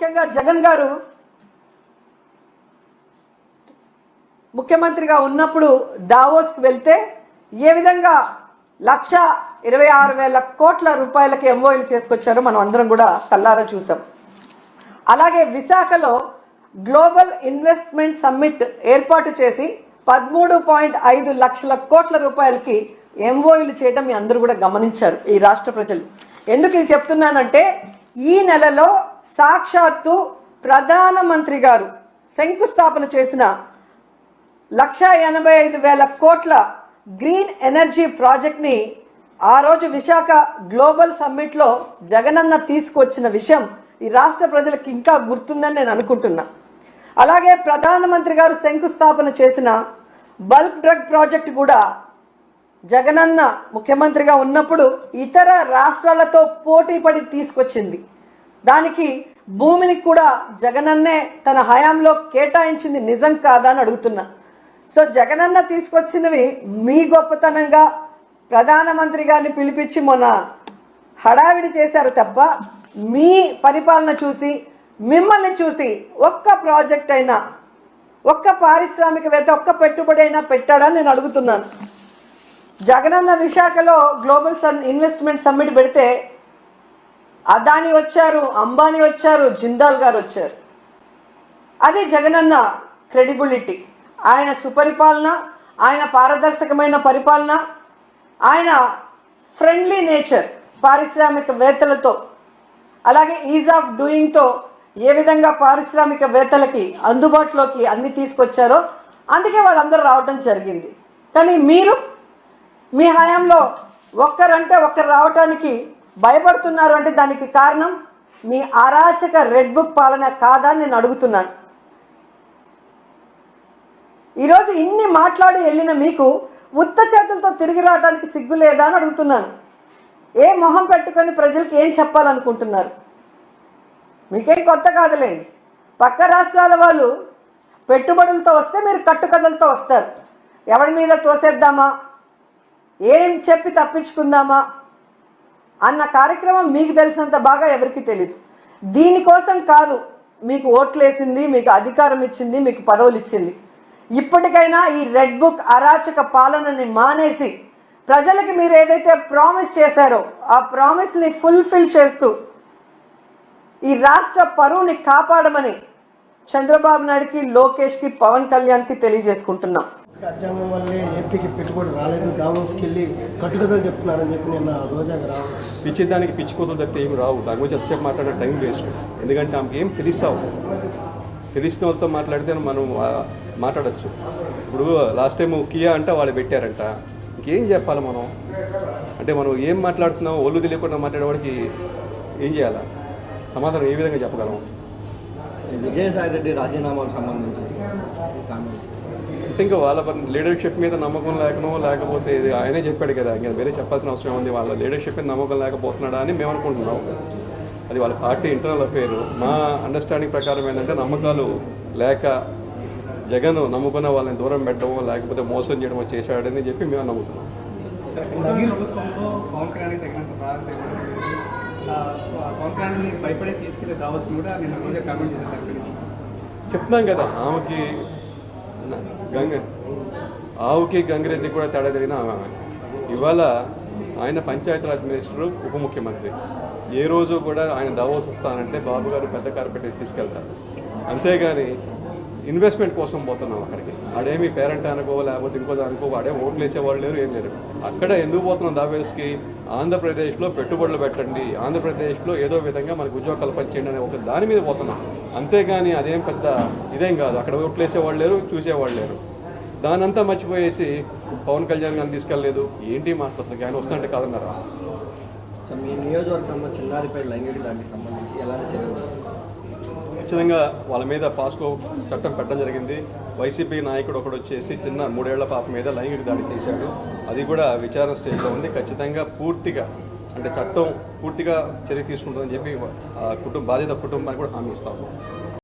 ముఖ్యంగా జగన్ గారు ముఖ్యమంత్రిగా ఉన్నప్పుడు దావోస్కి వెళ్తే ఏ విధంగా లక్ష ఇరవై ఆరు వేల కోట్ల రూపాయలకి ఎంఓఎలు చేసుకొచ్చారో మనం అందరం కూడా కల్లారా చూసాం. అలాగే విశాఖలో గ్లోబల్ ఇన్వెస్ట్మెంట్ సమ్మిట్ ఏర్పాటు చేసి పదమూడు పాయింట్ ఐదు లక్షల కోట్ల రూపాయలకి ఎంఓయూలు చేయడం మీ అందరూ కూడా గమనించారు ఈ రాష్ట్ర ప్రజలు. ఎందుకు ఇది చెప్తున్నానంటే ఈ నెలలో సాక్షాత్తు ప్రధానమంత్రి గారు శంకుస్థాపన చేసిన లక్ష ఎనభై ఐదు వేల కోట్ల గ్రీన్ ఎనర్జీ ప్రాజెక్ట్ని ఆ రోజు విశాఖ గ్లోబల్ సమ్మిట్లో జగనన్న తీసుకొచ్చిన విషయం ఈ రాష్ట్ర ప్రజలకు ఇంకా గుర్తుందని నేను అనుకుంటున్నా. అలాగే ప్రధానమంత్రి గారు శంకుస్థాపన చేసిన బల్క్ డ్రగ్ ప్రాజెక్ట్ కూడా జగనన్న ముఖ్యమంత్రిగా ఉన్నప్పుడు ఇతర రాష్ట్రాలతో పోటీ పడి తీసుకొచ్చింది. దానికి భూమిని కూడా జగనన్నే తన హయాంలో కేటాయించింది నిజం కాదా అని అడుగుతున్నా. సో జగనన్న తీసుకొచ్చినవి మీ గొప్పతనంగా ప్రధానమంత్రి గారిని పిలిపించి మొన్న హడావిడి చేశారు తప్ప మీ పరిపాలన చూసి మిమ్మల్ని చూసి ఒక్క ప్రాజెక్ట్ అయినా ఒక్క పారిశ్రామికవేత్త ఒక్క పెట్టుబడి అయినా పెట్టాడని నేను అడుగుతున్నాను. జగనన్న విశాఖలో గ్లోబల్ సన్ ఇన్వెస్ట్మెంట్ సమ్మిట్ పెడితే అదాని వచ్చారు అంబానీ వచ్చారు జిందాల్ గారు వచ్చారు. అది జగనన్న క్రెడిబిలిటీ. ఆయన సుపరిపాలన ఆయన పారదర్శకమైన పరిపాలన ఆయన ఫ్రెండ్లీ నేచర్ పారిశ్రామికవేత్తలతో అలాగే ఈజ్ ఆఫ్ డూయింగ్తో ఏ విధంగా పారిశ్రామికవేత్తలకి అందుబాటులోకి అన్ని తీసుకొచ్చారో అందుకే వాళ్ళందరూ రావటం జరిగింది. కానీ మీరు మీ హయాంలో ఒక్కరంటే ఒక్కరు రావటానికి భయపడుతున్నారు అంటే దానికి కారణం మీ అరాచక రెడ్ బుక్ పాలన కాదా నేను అడుగుతున్నాను. ఈరోజు ఇన్ని మాట్లాడి వెళ్ళిన మీకు ఉత్త చేతులతో తిరిగి రావడానికి సిగ్గు లేదా అని అడుగుతున్నాను. ఏ మొహం పెట్టుకొని ప్రజలకు ఏం చెప్పాలనుకుంటున్నారు? మీకేం కొత్త కాదులేండి. పక్క రాష్ట్రాల వాళ్ళు పెట్టుబడులతో వస్తే మీరు కట్టుకథలతో వస్తారు. ఎవరి మీద తోసేద్దామా? ఏం చెప్పి తప్పించుకుందామా? అన్న కార్యక్రమం మీకు తెలిసినంత బాగా ఎవరికి తెలియదు దీనికోసం కాదు మీకు ఓట్లేసింది మీకు అధికారం ఇచ్చింది మీకు పదవులు ఇచ్చింది. ఇప్పటికైనా ఈ రెడ్ బుక్ అరాచక పాలనని మానేసి ప్రజలకి మీరు ఏదైతే ప్రామిస్ చేశారో ఆ ప్రామిస్ని ఫుల్ఫిల్ చేస్తూ ఈ రాష్ట్ర పరువుని కాపాడమని చంద్రబాబు నాయుడుకి లోకేష్కి పవన్ కళ్యాణ్కి తెలియజేసుకుంటున్నాం. రాజ్యాంగం వల్లే ఏపీకి పెట్టుబడి రాలేదు. దావోస్కి వెళ్ళి కట్టుకథలు చెప్తున్నారని చెప్పి నిన్న రోజాగా రావు పిచ్చి దానికి పిచ్చి కోతలు తప్పితే ఏమి రావు. దాని గురించి ఎంతసేపు మాట్లాడే టైం వేస్ట్. ఎందుకంటే ఆమెకి ఏం తెలిసావు? తెలిసిన వాళ్ళతో మాట్లాడితే మనం మాట్లాడచ్చు మాట్లాడొచ్చు. ఇప్పుడు లాస్ట్ టైం కియా అంటే వాళ్ళు పెట్టారంట. ఇంకేం చెప్పాలి మనం? అంటే మనం ఏం మాట్లాడుతున్నాం ఒళ్ళు తెలియకుండా మాట్లాడేవాడికి ఏం చేయాలా? సమాధానం ఏ విధంగా చెప్పగలం? విజయసాయి రెడ్డి రాజీనామాకు సంబంధించి ఇంకా వాళ్ళ లీడర్షిప్ మీద నమ్మకం లేకనో లేకపోతే ఇది ఆయనే చెప్పాడు కదా ఇంకా వేరే చెప్పాల్సిన అవసరం ఉంది. వాళ్ళ లీడర్షిప్ మీద నమ్మకం లేకపోతున్నాడా అని మేము అనుకుంటున్నాం. అది వాళ్ళ పార్టీ ఇంటర్నల్ అఫేర్. మా అండర్స్టాండింగ్ ప్రకారం ఏంటంటే నమ్మకాలు లేక జగన్ నమ్ముకున్న వాళ్ళని దూరం పెట్టడమో లేకపోతే మోసం చేయడమో చేశాడని చెప్పి మేము నమ్ముతున్నాం. భయపడే తీసుకెళ్ళే దావస్ కూడా నేను రోజే కామెంట్ చేశాను చెప్తున్నాం కదా ఆమెకి గంగ ఆవుకి గంగిరెద్ది కూడా తేడా జరిగిన ఆమె ఇవాళ ఆయన పంచాయతీరాజ్ మినిస్టరు ఉప ముఖ్యమంత్రి. ఏ రోజు కూడా ఆయన దావోస్ వస్తానంటే బాబు గారు పెద్ద కార్పెట్ తీసుకెళ్తారు. అంతేగాని ఇన్వెస్ట్మెంట్ కోసం పోతున్నాం అక్కడికి. ఆడేమి పేరెంట్ అనుకో లేకపోతే ఇంకో అనుకో వాడే ఓట్లు వేసేవాళ్ళు లేరు ఏం లేరు. అక్కడ ఎందుకు పోతున్నాం దావేస్కి? ఆంధ్రప్రదేశ్లో పెట్టుబడులు పెట్టండి. ఆంధ్రప్రదేశ్లో ఏదో విధంగా మనకు ఉద్యోగ కల్పించండి అనే ఒక దాని మీద పోతున్నాం. అంతేగాని అదేం పెద్ద ఇదేం కాదు. అక్కడ ఓట్లు వేసేవాళ్ళు లేరు చూసేవాళ్ళు లేరు. దానంతా మర్చిపోయేసి పవన్ కళ్యాణ్ గారిని తీసుకెళ్ళలేదు. ఏంటి మాటలు అసలు ఆయన వస్తుంటే కాదన్నారా? సో మీ నియోజకవర్గంలో చిన్నారిపై లైంగిక దానికి సంబంధించి ఎలాంటి ఖచ్చితంగా వాళ్ళ మీద పాస్కో చట్టం పెట్టడం జరిగింది. వైసీపీ నాయకుడు ఒకడు వచ్చేసి చిన్న మూడేళ్ళ పాప మీద లైంగిక దాడి చేశాడు. అది కూడా విచారణ స్టేజ్లో ఉంది. ఖచ్చితంగా పూర్తిగా అంటే చట్టం పూర్తిగా చర్య తీసుకుంటుందని చెప్పి ఆ కుటుంబ బాధిత కుటుంబానికి కూడా హామీ ఇస్తాము.